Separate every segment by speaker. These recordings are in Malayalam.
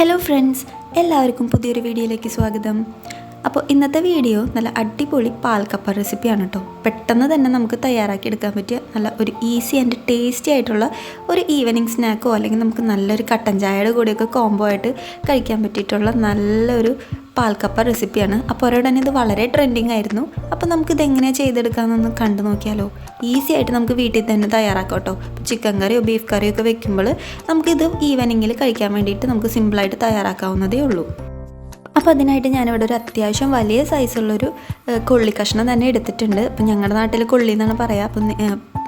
Speaker 1: ഹലോ ഫ്രണ്ട്സ് എല്ലാവർക്കും പുതിയൊരു വീഡിയോയിലേക്ക് സ്വാഗതം. അപ്പോൾ ഇന്നത്തെ വീഡിയോ നല്ല അടിപൊളി പാൽക്കപ്പ റെസിപ്പിയാണ് കേട്ടോ പെട്ടെന്ന് തന്നെ നമുക്ക് തയ്യാറാക്കി എടുക്കാൻ പറ്റിയ നല്ല ഒരു ഈസി ആൻഡ് ടേസ്റ്റി ആയിട്ടുള്ള ഒരു ഈവനിങ് സ്നാക്കോ അല്ലെങ്കിൽ നമുക്ക് നല്ലൊരു കട്ടൻ ചായയുടെ കൂടെയൊക്കെ കോംബോ ആയിട്ട് കഴിക്കാൻ പറ്റിയിട്ടുള്ള നല്ലൊരു പാൽക്കപ്പ റെസിപ്പിയാണ്. അപ്പോൾ ഒരിടനെ ഇത് വളരെ ട്രെൻഡിങ് ആയിരുന്നു. അപ്പോൾ നമുക്കിത് എങ്ങനെയാണ് ചെയ്തെടുക്കാമെന്നൊന്ന് കണ്ടു നോക്കിയാലോ. ഈസി ആയിട്ട് നമുക്ക് വീട്ടിൽ തന്നെ തയ്യാറാക്കാം കേട്ടോ ചിക്കൻ കറിയോ ബീഫ് കറിയോ ഒക്കെ വെക്കുമ്പോൾ നമുക്കിത് ഈവനിങ്ങിൽ കഴിക്കാൻ വേണ്ടിയിട്ട് നമുക്ക് സിമ്പിളായിട്ട് തയ്യാറാക്കാവുന്നതേ ഉള്ളൂ. അപ്പോൾ അതിനായിട്ട് ഞാനിവിടെ ഒരു അത്യാവശ്യം വലിയ സൈസുള്ളൊരു കൊള്ളി കഷ്ണം തന്നെ എടുത്തിട്ടുണ്ട്. അപ്പം ഞങ്ങളുടെ നാട്ടിൽ കൊള്ളി എന്നാണ് പറയുക അപ്പം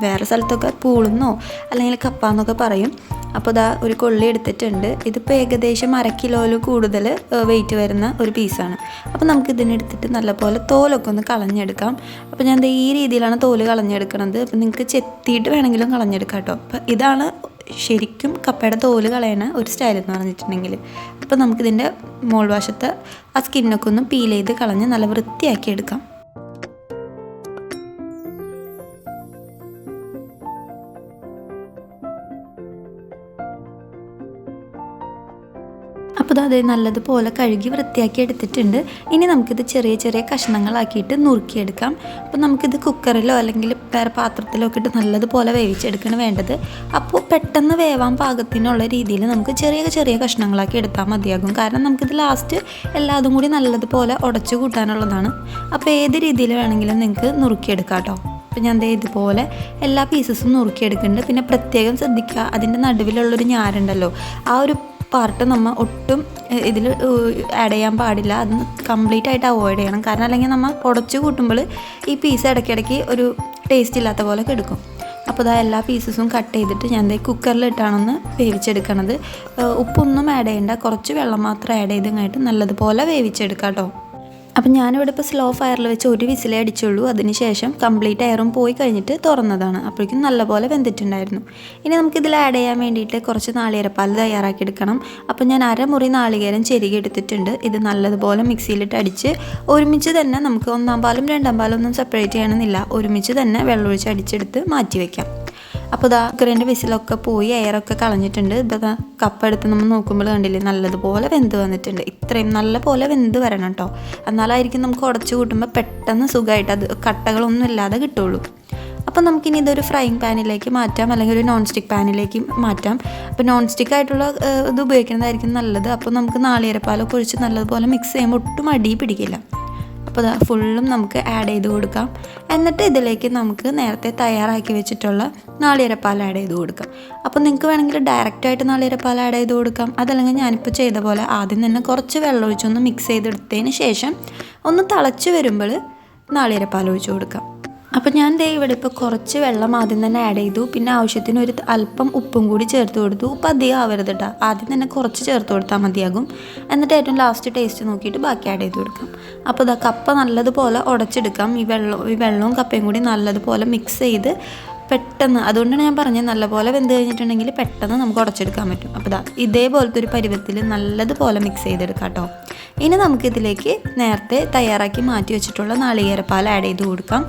Speaker 1: വേറെ സ്ഥലത്തൊക്കെ പൂളുന്നോ അല്ലെങ്കിൽ കപ്പാന്നൊക്കെ പറയും. അപ്പോൾ ഇതാ ഒരു കൊള്ളി എടുത്തിട്ടുണ്ട്. ഇതിപ്പോൾ ഏകദേശം അര കിലോയിൽ കൂടുതൽ വെയിറ്റ് വരുന്ന ഒരു പീസാണ് അപ്പോൾ നമുക്ക് ഇതിനെടുത്തിട്ട് നല്ലപോലെ തോലൊക്കെ ഒന്ന് കളഞ്ഞെടുക്കാം. അപ്പോൾ ഞാൻ ഈ രീതിയിലാണ് തോൽ കളഞ്ഞെടുക്കണത്. അപ്പോൾ നിങ്ങൾക്ക് ചെത്തിയിട്ട് വേണമെങ്കിലും കളഞ്ഞെടുക്കാം കേട്ടോ. അപ്പോൾ ഇതാണ് ശരിക്കും കപ്പയുടെ തോൽ കളയണ ഒരു സ്റ്റൈൽ എന്ന് പറഞ്ഞിട്ടുണ്ടെങ്കിൽ അപ്പോൾ നമുക്കിതിന്റെ മോൾ വശത്ത് ആ സ്കിന്നൊക്കെ ഒന്ന് പീൽ ചെയ്ത് കളഞ്ഞ് നല്ല വൃത്തിയാക്കി എടുക്കാം. അപ്പോൾ അത് നല്ലതുപോലെ കഴുകി വൃത്തിയാക്കി എടുത്തിട്ടുണ്ട്. ഇനി നമുക്കിത് ചെറിയ ചെറിയ കഷ്ണങ്ങളാക്കിയിട്ട് നുറുക്കിയെടുക്കാം. അപ്പോൾ നമുക്കിത് കുക്കറിലോ അല്ലെങ്കിൽ വേറെ പാത്രത്തിലോ ഒക്കെ ഇട്ട് നല്ലതുപോലെ വേവിച്ചെടുക്കണം വേണ്ടത്. അപ്പോൾ പെട്ടെന്ന് വേവാൻ പാകത്തിനുള്ള രീതിയിൽ നമുക്ക് ചെറിയ ചെറിയ കഷ്ണങ്ങളാക്കി എടുത്താൽ മതിയാകും. കാരണം നമുക്കിത് ലാസ്റ്റ് എല്ലാതും കൂടി നല്ലതുപോലെ ഉടച്ചു കൂട്ടാനുള്ളതാണ്. അപ്പോൾ ഏത് രീതിയിൽ വേണമെങ്കിലും നിങ്ങൾക്ക് നുറുക്കിയെടുക്കാം കേട്ടോ. അപ്പോൾ ഞാൻ ദേ ഇതുപോലെ എല്ലാ പീസസും നുറുക്കിയെടുക്കുന്നുണ്ട്. പിന്നെ പ്രത്യേകം ശ്രദ്ധിക്കുക അതിന്റെ നടുവിലുള്ളൊരു ഞാരുണ്ടല്ലോ ആ ഒരു പാർട്ട് നമ്മൾ ഒട്ടും ഇതിൽ ആഡ് ചെയ്യാൻ പാടില്ല. അത് കംപ്ലീറ്റ് ആയിട്ട് അവോയ്ഡ് ചെയ്യണം. കാരണം അല്ലെങ്കിൽ നമ്മൾ ഉടച്ചു കൂട്ടുമ്പോൾ ഈ പീസ് ഇടയ്ക്കിടയ്ക്ക് ഒരു ടേസ്റ്റ് ഇല്ലാത്ത പോലെ കെടുക്കും. അപ്പോൾ ഇതാ എല്ലാ പീസസും കട്ട് ചെയ്തിട്ട് ഞാൻ ദേ കുക്കറിലിട്ടാണെന്ന് വേവിച്ചെടുക്കണത്. ഉപ്പൊന്നും ആഡ് ചെയ്യണ്ട. കുറച്ച് വെള്ളം മാത്രം ആഡ് ചെയ്തങ്ങായിട്ട് നല്ലതുപോലെ വേവിച്ചെടുക്കാം കേട്ടോ അപ്പം ഞാനിവിടെ ഇപ്പോൾ സ്ലോ ഫയറിൽ വെച്ച് ഒരു വിസിലേ അടിച്ചുള്ളൂ. അതിനുശേഷം കംപ്ലീറ്റ് എയറും പോയി കഴിഞ്ഞിട്ട് തുറന്നതാണ്. അപ്പോഴേക്കും നല്ലപോലെ വെന്തിട്ടുണ്ടായിരുന്നു. ഇനി നമുക്കിതിൽ ആഡ് ചെയ്യാൻ വേണ്ടിയിട്ട് കുറച്ച് നാളികേരപ്പാൽ തയ്യാറാക്കി എടുക്കണം. അപ്പോൾ ഞാൻ അരമുറി നാളികേരം ചെരുകി എടുത്തിട്ടുണ്ട്. ഇത് നല്ലതുപോലെ മിക്സിയിലിട്ട് അടിച്ച് ഒരുമിച്ച് തന്നെ നമുക്ക് ഒന്നാം പാലും രണ്ടാം പാലും ഒന്നും സെപ്പറേറ്റ് ചെയ്യണമെന്നില്ല. ഒരുമിച്ച് തന്നെ വെള്ളമൊഴിച്ച് അടിച്ചെടുത്ത് മാറ്റി വയ്ക്കാം അപ്പോൾ ഇതാ കുക്കറിന്റെ വിസിലൊക്കെ പോയി എയറൊക്കെ കളഞ്ഞിട്ടുണ്ട്. ഇപ്പം കപ്പെടുത്ത് നമ്മൾ നോക്കുമ്പോൾ കണ്ടില്ലേ നല്ലതുപോലെ വെന്ത് വന്നിട്ടുണ്ട്. ഇത്രയും നല്ല പോലെ വെന്ത് വരണം കേട്ടോ. എന്നാലായിരിക്കും നമുക്ക് ഉടച്ചു കൂട്ടുമ്പോൾ പെട്ടെന്ന് സുഖമായിട്ട് അത് കട്ടകളൊന്നും ഇല്ലാതെ കിട്ടുള്ളൂ. അപ്പോൾ നമുക്കിനി ഇതൊരു ഫ്രൈങ് പാനിലേക്ക് മാറ്റാം അല്ലെങ്കിൽ ഒരു നോൺ സ്റ്റിക്ക് പാനിലേക്ക് മാറ്റാം. അപ്പോൾ നോൺ സ്റ്റിക്ക് ആയിട്ടുള്ള ഇത് ഉപയോഗിക്കുന്നതായിരിക്കും നല്ലത്. അപ്പോൾ നമുക്ക് നാളികേരപ്പാലൊക്കെ ഒഴിച്ച് നല്ലതുപോലെ മിക്സ് ചെയ്യുമ്പോൾ ഒട്ടും അടി പിടിക്കില്ല. അപ്പോൾ ഫുള്ളും നമുക്ക് ആഡ് ചെയ്ത് കൊടുക്കാം. എന്നിട്ട് ഇതിലേക്ക് നമുക്ക് നേരത്തെ തയ്യാറാക്കി വെച്ചിട്ടുള്ള നാളികരപ്പാൽ ആഡ് ചെയ്ത് കൊടുക്കാം. അപ്പോൾ നിങ്ങൾക്ക് വേണമെങ്കിൽ ഡയറക്റ്റായിട്ട് നാളികരപ്പാൽ ആഡ് ചെയ്ത് കൊടുക്കാം. അതല്ലെങ്കിൽ ഞാനിപ്പോൾ ചെയ്ത പോലെ ആദ്യം തന്നെ കുറച്ച് വെള്ളം ഒഴിച്ചൊന്ന് മിക്സ് ചെയ്തെടുത്തതിന് ശേഷം ഒന്ന് തിളച്ച് വരുമ്പോൾ നാളികരപ്പാൽ ഒഴിച്ച് കൊടുക്കാം. അപ്പോൾ ഞാൻ ദേ ഇവിടെ ഇപ്പോൾ കുറച്ച് വെള്ളം ആദ്യം തന്നെ ആഡ് ചെയ്തു. പിന്നെ ആവശ്യത്തിന് ഒരു അല്പം ഉപ്പും കൂടി ചേർത്ത് കൊടുത്തു. ഉപ്പ് അധികം ആവരുത് കേട്ടോ ആദ്യം തന്നെ കുറച്ച് ചേർത്ത് കൊടുത്താൽ മതിയാകും. എന്നിട്ട് ഏറ്റവും ലാസ്റ്റ് ടേസ്റ്റ് നോക്കിയിട്ട് ബാക്കി ആഡ് ചെയ്ത് കൊടുക്കാം. അപ്പോൾ ഇതാ കപ്പ നല്ലതുപോലെ ഉടച്ചെടുക്കാം ഈ വെള്ളം ഈ വെള്ളവും കപ്പയും കൂടി നല്ലതുപോലെ മിക്സ് ചെയ്ത് പെട്ടെന്ന് അതുകൊണ്ടാണ് ഞാൻ പറഞ്ഞത് നല്ലപോലെ വെന്ത് കഴിഞ്ഞിട്ടുണ്ടെങ്കിൽ പെട്ടെന്ന് നമുക്ക് ഉടച്ചെടുക്കാൻ പറ്റും. അപ്പോൾ ഇതാ ഇതേപോലത്തെ ഒരു പരുവത്തിൽ നല്ലതുപോലെ മിക്സ് ചെയ്തെടുക്കാം കേട്ടോ ഇനി നമുക്കിതിലേക്ക് നേരത്തെ തയ്യാറാക്കി മാറ്റി വെച്ചിട്ടുള്ള നാളികേരപ്പാൽ ആഡ് ചെയ്ത് കൊടുക്കാം.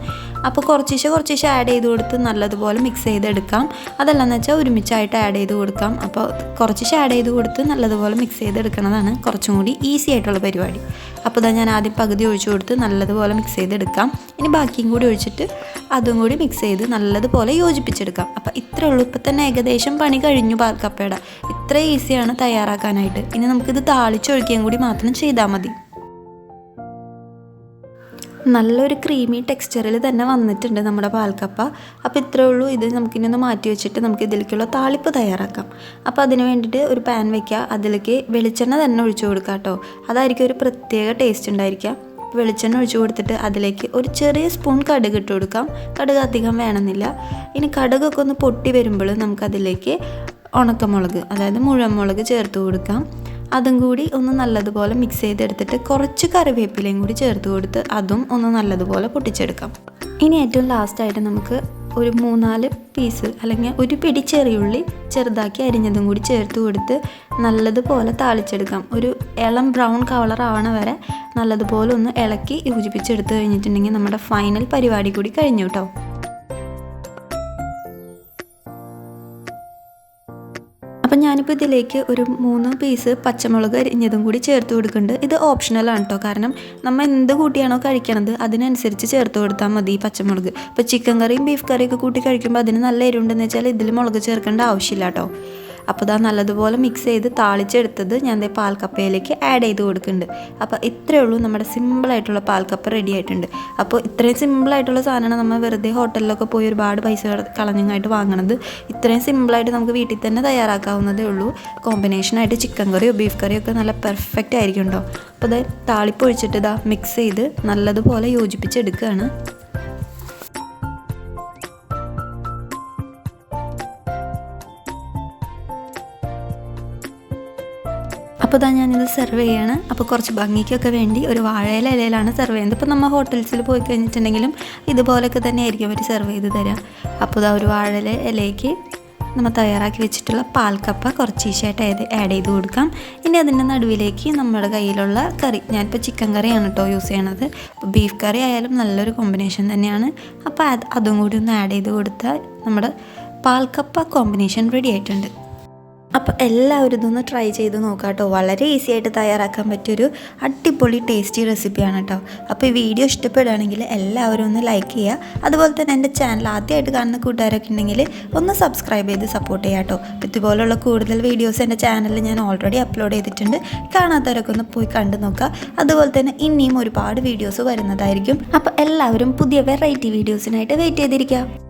Speaker 1: അപ്പോൾ കുറച്ചേശ്ശെ കുറച്ചേശ്ശെ ആഡ് ചെയ്ത് കൊടുത്ത് നല്ലതുപോലെ മിക്സ് ചെയ്തെടുക്കാം. അതല്ലെന്ന് വെച്ചാൽ ഒരുമിച്ചായിട്ട് ആഡ് ചെയ്ത് കൊടുക്കാം. അപ്പോൾ കുറച്ചേശ്ശെ ആഡ് ചെയ്ത് കൊടുത്ത് നല്ലതുപോലെ മിക്സ് ചെയ്തെടുക്കുന്നതാണ് കുറച്ചും കൂടി ഈസി ആയിട്ടുള്ള പരിപാടി. അപ്പോൾ ഞാൻ ആദ്യം പകുതി ഒഴിച്ചു കൊടുത്ത് നല്ലതുപോലെ മിക്സ് ചെയ്തെടുക്കാം. ഇനി ബാക്കിയും കൂടി ഒഴിച്ചിട്ട് അതും കൂടി മിക്സ് ചെയ്ത് നല്ലതുപോലെ യോജിപ്പിച്ചെടുക്കാം. അപ്പോൾ ഇത്രേ ഉള്ളൂ. ഇപ്പം തന്നെ ഏകദേശം പണി കഴിഞ്ഞു പാൽക്കപ്പയുടെ ഇത്ര ഈസിയാണ് തയ്യാറാക്കാനായിട്ട്. ഇനി നമുക്കിത് താളിച്ചൊഴിക്കുകയും കൂടി മാത്രം ചെയ്താൽ മതി. നല്ലൊരു ക്രീമി ടെക്സ്ചറിൽ തന്നെ വന്നിട്ടുണ്ട് നമ്മുടെ പാൽക്കപ്പ. അപ്പോൾ ഇത്രേ ഉള്ളൂ. ഇത് നമുക്കിനി ഒന്ന് മാറ്റി വെച്ചിട്ട് നമുക്ക് ഇതിലേക്കുള്ള താളിപ്പ് തയ്യാറാക്കാം. അപ്പോൾ അതിന് വേണ്ടിയിട്ട് ഒരു പാൻ വെക്കുക. അതിലേക്ക് വെളിച്ചെണ്ണ തന്നെ ഒഴിച്ചു കൊടുക്കുക കേട്ടോ. അതായിരിക്കും ഒരു പ്രത്യേക ടേസ്റ്റ് ഉണ്ടായിരിക്കുക. വെളിച്ചെണ്ണ ഒഴിച്ചു കൊടുത്തിട്ട് അതിലേക്ക് ഒരു ചെറിയ സ്പൂൺ കടുക് ഇട്ട് കൊടുക്കാം. കടുക് അധികം വേണമെന്നില്ല. ഇനി കടുകൊക്കെ ഒന്ന് പൊട്ടി വരുമ്പോൾ നമുക്കതിലേക്ക് ഉണക്കമുളക് അതായത് മുഴമുളക് ചേർത്ത് കൊടുക്കാം. അതും കൂടി ഒന്ന് നല്ലതുപോലെ മിക്സ് ചെയ്തെടുത്തിട്ട് കുറച്ച് കറിവേപ്പിലയും കൂടി ചേർത്ത് കൊടുത്ത് അതും ഒന്ന് നല്ലതുപോലെ പൊട്ടിച്ചെടുക്കാം. ഇനി ഏറ്റവും ലാസ്റ്റായിട്ട് നമുക്ക് ഒരു മൂന്നാൽ പീസ് അല്ലെങ്കിൽ ഒരു പിടി ചെറിയുള്ളി ചെറുതാക്കി അരിഞ്ഞതും കൂടി ചേർത്ത് കൊടുത്ത് നല്ലതുപോലെ താളിച്ചെടുക്കാം. ഒരു ഇളം ബ്രൗൺ കളർ ആവണ വരെ നല്ലതുപോലെ ഒന്ന് ഇളക്കി യോജിപ്പിച്ചെടുത്ത് കഴിഞ്ഞിട്ടുണ്ടെങ്കിൽ നമ്മുടെ ഫൈനൽ പരിപാടി കൂടി കഴിഞ്ഞു കേട്ടോ ഞാനിപ്പോൾ ഇതിലേക്ക് ഒരു മൂന്ന് പീസ് പച്ചമുളക് അരിഞ്ഞതും കൂടി ചേർത്ത് കൊടുക്കുന്നുണ്ട്. ഇത് ഓപ്ഷണലാണ് കേട്ടോ കാരണം നമ്മൾ എന്ത് കൂട്ടിയാണോ കഴിക്കണത് അതിനനുസരിച്ച് ചേർത്ത് കൊടുത്താൽ മതി ഈ പച്ചമുളക്. ഇപ്പോൾ ചിക്കൻ കറിയും ബീഫ് കറിയൊക്കെ കൂട്ടി കഴിക്കുമ്പോൾ അതിന് നല്ല എരിവുണ്ടെന്ന് വെച്ചാൽ ഇതിൽ മുളക് ചേർക്കേണ്ട ആവശ്യമില്ല കേട്ടോ അപ്പോൾ ഇതാ നല്ലതുപോലെ മിക്സ് ചെയ്ത് താളിച്ചെടുത്തത് ഞാൻ ദേ പാൽക്കപ്പയിലേക്ക് ആഡ് ചെയ്ത് കൊടുക്കുന്നുണ്ട്. അപ്പോൾ ഇത്രയേ ഉള്ളൂ നമ്മുടെ സിമ്പിളായിട്ടുള്ള പാൽക്കപ്പ റെഡി ആയിട്ടുണ്ട്. അപ്പോൾ ഇത്രയും സിമ്പിളായിട്ടുള്ള സാധനമാണ് നമ്മൾ വെറുതെ ഹോട്ടലിലൊക്കെ പോയി ഒരുപാട് പൈസ കളഞ്ഞങ്ങായിട്ട് വാങ്ങണത്. ഇത്രയും സിമ്പിളായിട്ട് നമുക്ക് വീട്ടിൽ തന്നെ തയ്യാറാക്കാവുന്നതേ ഉള്ളൂ. കോമ്പിനേഷനായിട്ട് ചിക്കൻ കറിയോ ബീഫ് കറിയോ ഒക്കെ നല്ല പെർഫെക്റ്റ് ആയിരിക്കും കേട്ടോ അപ്പോൾ ഇത് താളിപ്പൊഴിച്ചിട്ട് ഇതാ മിക്സ് ചെയ്ത് നല്ലതുപോലെ യോജിപ്പിച്ചെടുക്കുകയാണ്. അപ്പോൾ ഇതാ ഞാനിത് സെർവ് ചെയ്യാണ്. അപ്പോൾ കുറച്ച് ഭംഗിക്കൊക്കെ വേണ്ടി ഒരു വാഴയില ഇലയിലാണ് സെർവ് ചെയ്യുന്നത്. ഇപ്പോൾ നമ്മൾ ഹോട്ടൽസിൽ പോയി കഴിഞ്ഞിട്ടുണ്ടെങ്കിലും ഇതുപോലൊക്കെ തന്നെ ആയിരിക്കും അവർ സെർവ് ചെയ്ത് തരാം. അപ്പോൾ ഇതാ ഒരു വാഴയില ഇലയ്ക്ക് നമ്മൾ തയ്യാറാക്കി വെച്ചിട്ടുള്ള പാൽക്കപ്പ കുറച്ച് ഈശായിട്ട് ആഡ് ആഡ് ചെയ്ത് കൊടുക്കാം. ഇനി അതിന്റെ നടുവിലേക്ക് നമ്മുടെ കയ്യിലുള്ള കറി. ഞാനിപ്പോൾ ചിക്കൻ കറിയാണ് കേട്ടോ യൂസ് ചെയ്യണത്. ബീഫ് കറി ആയാലും നല്ലൊരു കോമ്പിനേഷൻ തന്നെയാണ്. അപ്പോൾ അതും കൂടി ഒന്ന് ആഡ് ചെയ്ത് കൊടുത്താൽ നമ്മുടെ പാൽക്കപ്പ കോമ്പിനേഷൻ റെഡി ആയിട്ടുണ്ട്. അപ്പോൾ എല്ലാവരും ഇതൊന്ന് ട്രൈ ചെയ്ത് നോക്കാം കേട്ടോ വളരെ ഈസി ആയിട്ട് തയ്യാറാക്കാൻ പറ്റിയൊരു അടിപൊളി ടേസ്റ്റി റെസിപ്പിയാണ് കേട്ടോ അപ്പോൾ ഈ വീഡിയോ ഇഷ്ടപ്പെടുകയാണെങ്കിൽ എല്ലാവരും ഒന്ന് ലൈക്ക് ചെയ്യുക. അതുപോലെ തന്നെ എന്റെ ചാനൽ ആദ്യമായിട്ട് കാണുന്ന കൂട്ടുകാരൊക്കെ ഉണ്ടെങ്കിൽ ഒന്ന് സബ്സ്ക്രൈബ് ചെയ്ത് സപ്പോർട്ട് ചെയ്യാം കേട്ടോ ഇതുപോലുള്ള കൂടുതൽ വീഡിയോസ് എന്റെ ചാനലിൽ ഞാൻ ഓൾറെഡി അപ്ലോഡ് ചെയ്തിട്ടുണ്ട്. കാണാത്തവരൊക്കെ ഒന്ന് പോയി കണ്ടു നോക്കുക. അതുപോലെ തന്നെ ഇനിയും ഒരുപാട് വീഡിയോസ് വരുന്നതായിരിക്കും. അപ്പോൾ എല്ലാവരും പുതിയ വെറൈറ്റി വീഡിയോസിനായിട്ട് വെയിറ്റ് ചെയ്തിരിക്കുക.